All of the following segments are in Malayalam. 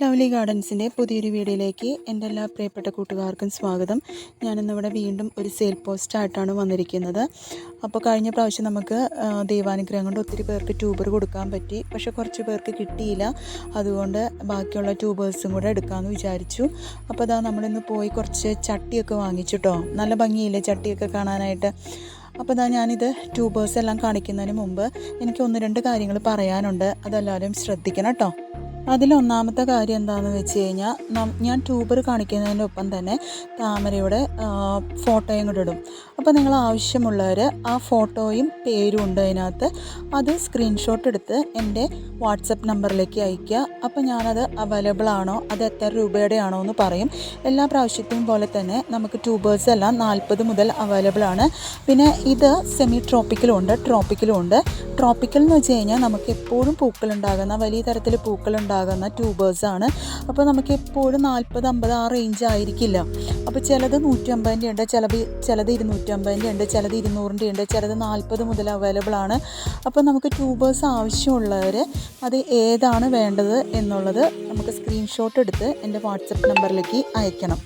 ലവ്ലി ഗാർഡൻസിന്റെ പുതിയൊരു വീഡിയോയിലേക്ക് എന്റെ എല്ലാ പ്രിയപ്പെട്ട കൂട്ടുകാർക്കും സ്വാഗതം. ഞാനിന്നിവിടെ വീണ്ടും ഒരു സെയിൽ പോസ്റ്റായിട്ടാണ് വന്നിരിക്കുന്നത്. അപ്പോൾ കഴിഞ്ഞ പ്രാവശ്യം നമുക്ക് ദൈവാനുഗ്രഹം കൊണ്ട് ഒത്തിരി പേർക്ക് ട്യൂബർ കൊടുക്കാൻ പറ്റി. പക്ഷേ കുറച്ച് പേർക്ക് കിട്ടിയില്ല. അതുകൊണ്ട് ബാക്കിയുള്ള ട്യൂബേഴ്സും കൂടെ എടുക്കാമെന്ന് വിചാരിച്ചു. അപ്പോൾ അതാ നമ്മളിന്ന് പോയി കുറച്ച് ചട്ടിയൊക്കെ വാങ്ങിച്ചിട്ടോ. നല്ല ഭംഗിയില്ലേ ചട്ടിയൊക്കെ കാണാനായിട്ട്? അപ്പോൾ ഇതാ ഞാനിത് ട്യൂബേഴ്സ് എല്ലാം കാണിക്കുന്നതിന് മുമ്പ് എനിക്ക് ഒന്ന് രണ്ട് കാര്യങ്ങൾ പറയാനുണ്ട്. അതെല്ലാവരും ശ്രദ്ധിക്കണം കേട്ടോ അതിലൊന്നാമത്തെ കാര്യം എന്താണെന്ന് വെച്ച് കഴിഞ്ഞാൽ ഞാൻ ട്യൂബർ കാണിക്കുന്നതിന്റെ ഒപ്പം തന്നെ താമരയുടെ ഫോട്ടോയും കൂടെ ഇടും. അപ്പോൾ നിങ്ങൾ ആവശ്യമുള്ളവർ ആ ഫോട്ടോയും പേരും ഉണ്ട് അതിനകത്ത്. അത് സ്ക്രീൻഷോട്ട് എടുത്ത് എന്റെ വാട്സപ്പ് നമ്പറിലേക്ക് അയയ്ക്കുക. അപ്പോൾ ഞാനത് അവൈലബിൾ ആണോ അത് എത്ര രൂപയുടെ ആണോ എന്ന് പറയും. എല്ലാ പ്രാവശ്യത്തെയും പോലെ തന്നെ നമുക്ക് ട്യൂബേഴ്സ് എല്ലാം നാൽപ്പത് മുതൽ അവൈലബിൾ ആണ്. പിന്നെ ഇത് സെമി ട്രോപ്പിക്കലും ഉണ്ട് ട്രോപ്പിക്കലും ഉണ്ട്. ട്രോപ്പിക്കൽ എന്ന് വെച്ച് കഴിഞ്ഞാൽ നമുക്ക് എപ്പോഴും പൂക്കളുണ്ടാകുന്ന വലിയ തരത്തിൽ പൂക്കളുണ്ടാകുന്ന ട്യൂബേഴ്സാണ് അപ്പോൾ നമുക്ക് എപ്പോഴും നാൽപ്പത് അമ്പത് ആ റേഞ്ച് ആയിരിക്കില്ല. അപ്പോൾ ചിലത് നൂറ്റി അമ്പതിന്റെ ഉണ്ട് ചിലത് ചിലത് ഇരുന്നൂറ്റമ്പതിന്റെ ഉണ്ട് ചിലത് ഇരുന്നൂറിന്റെ ഉണ്ട് ചിലത് നാൽപ്പത് മുതൽ അവൈലബിൾ ആണ്. അപ്പോൾ നമുക്ക് ട്യൂബേഴ്സ് ആവശ്യമുള്ളവർ അത് ഏതാണ് വേണ്ടത് എന്നുള്ളത് നമുക്ക് സ്ക്രീൻഷോട്ട് എടുത്ത് എന്റെ വാട്സപ്പ് നമ്പറിലേക്ക് അയക്കണം.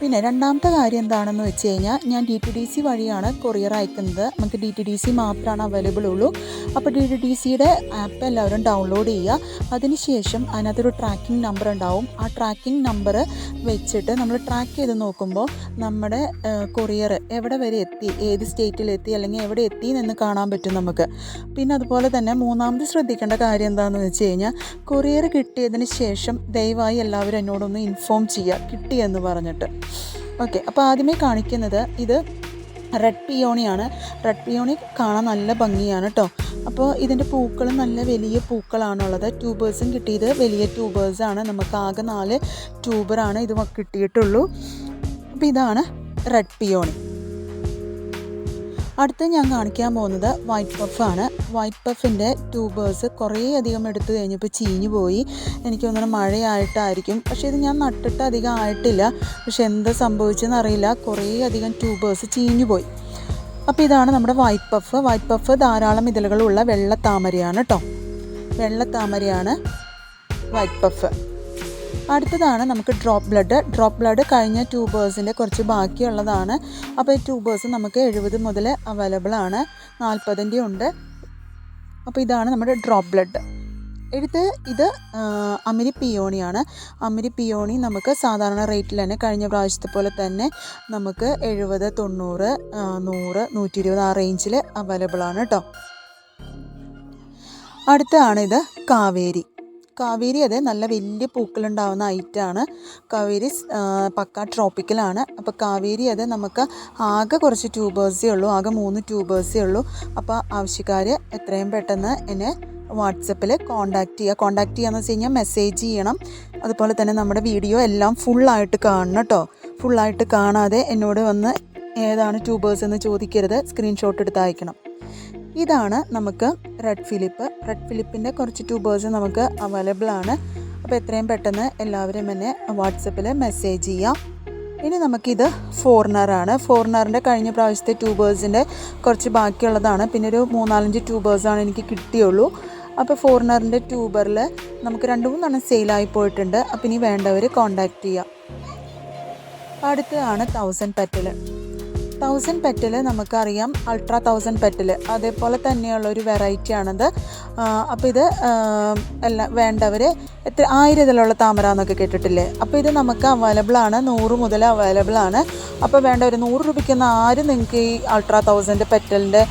പിന്നെ രണ്ടാമത്തെ കാര്യം എന്താണെന്ന് വെച്ച് കഴിഞ്ഞാൽ ഞാൻ ഡി ടി ഡി സി വഴിയാണ് കൊറിയർ അയക്കുന്നത്. നമുക്ക് ഡി ടി ഡി സി മാത്രമാണ് അവൈലബിൾ ഉള്ളൂ. അപ്പോൾ ഡി ടി ഡി സിയുടെ ആപ്പ് എല്ലാവരും ഡൗൺലോഡ് ചെയ്യുക. അതിനുശേഷം അതിനകത്തൊരു ട്രാക്കിംഗ് നമ്പർ ഉണ്ടാവും. ആ ട്രാക്കിംഗ് നമ്പർ വെച്ചിട്ട് നമ്മൾ ട്രാക്ക് ചെയ്ത് നോക്കുമ്പോൾ നമ്മുടെ കൊറിയർ എവിടെ വരെ എത്തി ഏത് സ്റ്റേറ്റിൽ എത്തി അല്ലെങ്കിൽ എവിടെ എത്തി എന്ന് കാണാൻ പറ്റും നമുക്ക്. പിന്നെ അതുപോലെ തന്നെ മൂന്നാമത് ശ്രദ്ധിക്കേണ്ട കാര്യം എന്താണെന്ന് വെച്ച് കഴിഞ്ഞാൽ കൊറിയർ കിട്ടിയതിന് ശേഷം ദയവായി എല്ലാവരും എന്നോടൊന്ന് ഇൻഫോം ചെയ്യുക. കിട്ടിയെന്ന് പറഞ്ഞിട്ട്. ഓക്കെ അപ്പോൾ ആദ്യമേ കാണിക്കുന്നത് ഇത് റെഡ് പിയോണിയാണ്. റെഡ് പിയോണി കാണാൻ നല്ല ഭംഗിയാണ് കേട്ടോ അപ്പോൾ ഇതിന്റെ പൂക്കൾ നല്ല വലിയ പൂക്കളാണുള്ളത്. ട്യൂബേഴ്സും കിട്ടിയത് വലിയ ട്യൂബേഴ്സാണ്. നമുക്ക് ആകെ നാല് ട്യൂബറാണ് ഇത് കിട്ടിയിട്ടുള്ളൂ. അപ്പോൾ ഇതാണ് റെഡ് പിയോണി. അടുത്ത് ഞാൻ കാണിക്കാൻ പോകുന്നത് വൈറ്റ് പഫാണ് വൈറ്റ് പഫിന്റെ ട്യൂബേഴ്സ് കുറേ അധികം എടുത്തു കഴിഞ്ഞപ്പോൾ ചീഞ്ഞു പോയി. എനിക്ക് തോന്നുന്നു മഴയായിട്ടായിരിക്കും. പക്ഷേ ഇത് ഞാൻ നട്ടിട്ട് അധികം ആയിട്ടില്ല. പക്ഷെ എന്താ സംഭവിച്ചെന്ന് അറിയില്ല. കുറേ അധികം ട്യൂബേഴ്സ് ചീഞ്ഞു പോയി. അപ്പോൾ ഇതാണ് നമ്മുടെ വൈറ്റ് പഫ് വൈറ്റ് പഫ് ധാരാളം ഇതളുകളുള്ള വെള്ള താമരയാണ് കേട്ടോ വെള്ള താമരയാണ് വൈറ്റ് പഫ് അടുത്തതാണ് നമുക്ക് ഡ്രോപ്പ് ബ്ലഡ് ഡ്രോപ്പ് ബ്ലഡ് കഴിഞ്ഞ ട്യൂബേഴ്സിന്റെ കുറച്ച് ബാക്കിയുള്ളതാണ്. അപ്പോൾ ഈ ട്യൂബേഴ്സ് നമുക്ക് എഴുപത് മുതൽ അവൈലബിൾ ആണ്. നാൽപ്പതിന്റെ ഉണ്ട്. അപ്പോൾ ഇതാണ് നമ്മുടെ ഡ്രോപ്പ് ബ്ലഡ് എടുത്ത് ഇത് അമിരി പിയോണിയാണ് അമിരി പിയോണി നമുക്ക് സാധാരണ റേറ്റിൽ തന്നെ കഴിഞ്ഞ പ്രാവശ്യത്തെ പോലെ തന്നെ നമുക്ക് എഴുപത് തൊണ്ണൂറ് നൂറ് നൂറ്റി ഇരുപത് ആ റേഞ്ചിൽ അവൈലബിൾ ആണ് കേട്ടോ അടുത്താണ് ഇത് കാവേരി. കാവേരി അതെ നല്ല വലിയ പൂക്കളുണ്ടാവുന്ന ഐറ്റമാണ് കാവേരി പക്ക ട്രോപ്പിക്കലാണ്. അപ്പോൾ കാവേരി അത് നമുക്ക് ആകെ കുറച്ച് ട്യൂബേഴ്സേ ഉള്ളൂ. ആകെ മൂന്ന് ട്യൂബേഴ്സേ ഉള്ളൂ. അപ്പോൾ ആവശ്യക്കാർ എത്രയും പെട്ടെന്ന് എന്നെ വാട്സപ്പിൽ കോൺടാക്റ്റ് ചെയ്യുക കോൺടാക്റ്റ് എന്ന് വെച്ച് കഴിഞ്ഞാൽ മെസ്സേജ് ചെയ്യണം. അതുപോലെ തന്നെ നമ്മുടെ വീഡിയോ എല്ലാം ഫുള്ളായിട്ട് കാണണം കേട്ടോ ഫുള്ളായിട്ട് കാണാതെ എന്നോട് വന്ന് ഏതാണ് ട്യൂബേഴ്സ് എന്ന് ചോദിക്കരുത്. സ്ക്രീൻഷോട്ട് എടുത്ത് അയക്കണം. ഇതാണ് നമുക്ക് റെഡ് ഫിലിപ്പ് റെഡ് ഫിലിപ്പിന്റെ കുറച്ച് ട്യൂബേഴ്സ് നമുക്ക് അവൈലബിൾ ആണ്. അപ്പോൾ എത്രയും പെട്ടെന്ന് എല്ലാവരും എന്നെ വാട്സപ്പിൽ മെസ്സേജ് ചെയ്യാം. ഇനി നമുക്കിത് ഫോറിനറാണ് ഫോറിനറിന്റെ കഴിഞ്ഞ പ്രാവശ്യത്തെ ട്യൂബേഴ്സിന്റെ കുറച്ച് ബാക്കിയുള്ളതാണ്. പിന്നെ ഒരു മൂന്നാലഞ്ച് ട്യൂബേഴ്സാണ് എനിക്ക് കിട്ടിയുള്ളൂ. അപ്പോൾ ഫോറിനറിന്റെ ട്യൂബറിൽ നമുക്ക് രണ്ട് മൂന്നെണ്ണം സെയിലായി പോയിട്ടുണ്ട്. അപ്പോൾ ഇനി വേണ്ടവർ കോൺടാക്റ്റ് ചെയ്യാം. അടുത്തതാണ് തൗസൻഡ് പെറ്റൽ തൗസൻഡ് പെറ്റൽ നമുക്കറിയാം. അൾട്രാ തൗസൻഡ് പെറ്റൽ അതേപോലെ തന്നെയുള്ള ഒരു വെറൈറ്റി ആണത് അപ്പോൾ ഇത് എല്ലാം വേണ്ടവർ എത്ര ആയിരം ഇതിലുള്ള താമര എന്നൊക്കെ കേട്ടിട്ടില്ലേ? അപ്പോൾ ഇത് നമുക്ക് അവൈലബിൾ ആണ്. നൂറ് മുതൽ അവൈലബിൾ ആണ്. അപ്പോൾ വേണ്ട ഒരു നൂറ് രൂപയ്ക്കൊന്ന് ആരും നിങ്ങൾക്ക് ഈ അൾട്രാ തൗസൻഡ് പെറ്റലിന്റെ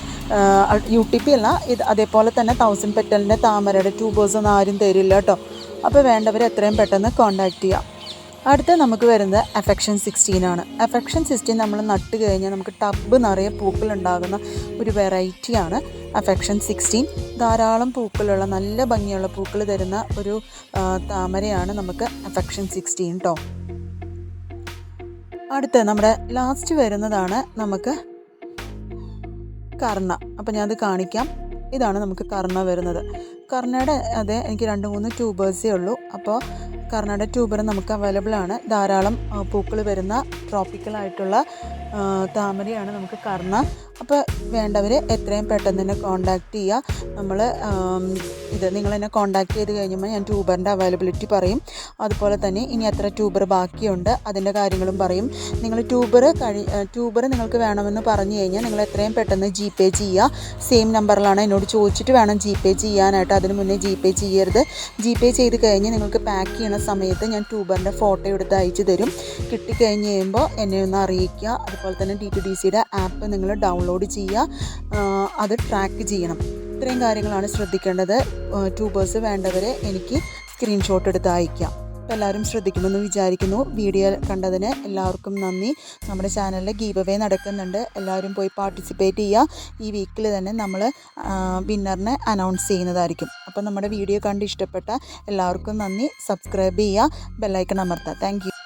യു ടി പി അല്ല ഇത് അതേപോലെ തന്നെ തൗസൻഡ് പെറ്റലിന്റെ താമരയുടെ ട്യൂബേഴ്സ് ഒന്നും ആരും തരില്ല കേട്ടോ. അപ്പോൾ വേണ്ടവർ എത്രയും പെട്ടെന്ന് കോൺടാക്റ്റ് ചെയ്യാം. അടുത്ത നമുക്ക് വരുന്നത് അഫെക്ഷൻ സിക്സ്റ്റീൻ ആണ്. അഫെക്ഷൻ സിക്സ്റ്റീൻ നമ്മൾ നട്ട് കഴിഞ്ഞാൽ നമുക്ക് ടബ് നിറയെ പൂക്കളുണ്ടാകുന്ന ഒരു വെറൈറ്റിയാണ് അഫെക്ഷൻ സിക്സ്റ്റീൻ ധാരാളം പൂക്കളുള്ള നല്ല ഭംഗിയുള്ള പൂക്കൾ തരുന്ന ഒരു താമരയാണ് നമുക്ക് അഫെക്ഷൻ സിക്സ്റ്റീൻ കേട്ടോ അടുത്ത നമ്മുടെ ലാസ്റ്റ് വരുന്നതാണ് നമുക്ക് കർണ. അപ്പോൾ ഞാനത് കാണിക്കാം. ഇതാണ് നമുക്ക് കർണ വരുന്നത്. കർണയുടെ അതെ എനിക്ക് രണ്ട് മൂന്ന് ട്യൂബേഴ്സേ ഉള്ളൂ. അപ്പോൾ കർണയുടെ ട്യൂബർ നമുക്ക് അവൈലബിൾ ആണ്. ധാരാളം പൂക്കൾ വരുന്ന ട്രോപ്പിക്കൽ ആയിട്ടുള്ള താമരയാണ് നമുക്ക് കർണ. അപ്പോൾ വേണ്ടവർ എത്രയും പെട്ടെന്ന് തന്നെ കോൺടാക്റ്റ് ചെയ്യുക നമ്മൾ ഇത് നിങ്ങൾ എന്നെ കോൺടാക്ട് ചെയ്ത് കഴിഞ്ഞുമ്പോൾ ഞാൻ ട്യൂബറിന്റെ അവൈലബിലിറ്റി പറയും. അതുപോലെ തന്നെ ഇനി എത്ര ട്യൂബർ ബാക്കിയുണ്ട് അതിന്റെ കാര്യങ്ങളും പറയും. നിങ്ങൾ ട്യൂബർ കഴി ട്യൂബർ നിങ്ങൾക്ക് വേണമെന്ന് പറഞ്ഞു കഴിഞ്ഞാൽ നിങ്ങൾ എത്രയും പെട്ടെന്ന് ജി പേ ചെയ്യുക സെയിം നമ്പറിലാണ് എന്നോട് ചോദിച്ചിട്ട് വേണം ജി പേ ചെയ്യാനായിട്ട്. അതിന് മുന്നേ ജി പേ ചെയ്യരുത്. ജി പേ ചെയ്ത് കഴിഞ്ഞ് നിങ്ങൾക്ക് പാക്ക് ചെയ്യുന്ന സമയത്ത് ഞാൻ ട്യൂബറിന്റെ ഫോട്ടോ എടുത്ത് അയച്ചു തരും. കിട്ടിക്കഴിഞ്ഞ് കഴിയുമ്പോൾ എന്നെ ഒന്ന് അറിയിക്കുക. അതുപോലെ തന്നെ ഡി ടി ഡി സിയുടെ ആപ്പ് നിങ്ങൾ ഡൗൺലോഡ് ചെയ്യുക. ആ, അത് ട്രാക്ക് ചെയ്യണം. ഇത്രയും കാര്യങ്ങളാണ് ശ്രദ്ധിക്കേണ്ടത്. ട്യൂബേഴ്സ് വേണ്ടവരെ എനിക്ക് സ്ക്രീൻഷോട്ട് എടുത്ത് അയക്കാം. അപ്പോൾ എല്ലാവരും ശ്രദ്ധിക്കുമെന്ന് വിചാരിക്കുന്നു. വീഡിയോ കണ്ടതിന് എല്ലാവർക്കും നന്ദി. നമ്മുടെ ചാനലിൽ ഗീവ് അവേ നടക്കുന്നുണ്ട്. എല്ലാവരും പോയി പാർട്ടിസിപ്പേറ്റ് ചെയ്യുക. ഈ വീക്കിൽ തന്നെ നമ്മൾ വിന്നറിനെ അനൗൺസ് ചെയ്യുന്നതായിരിക്കും. അപ്പോൾ നമ്മുടെ വീഡിയോ കണ്ട് ഇഷ്ടപ്പെട്ട എല്ലാവർക്കും നന്ദി. സബ്സ്ക്രൈബ് ചെയ്യുക. ബെല്ലൈക്കൺ അമർത്തുക. താങ്ക്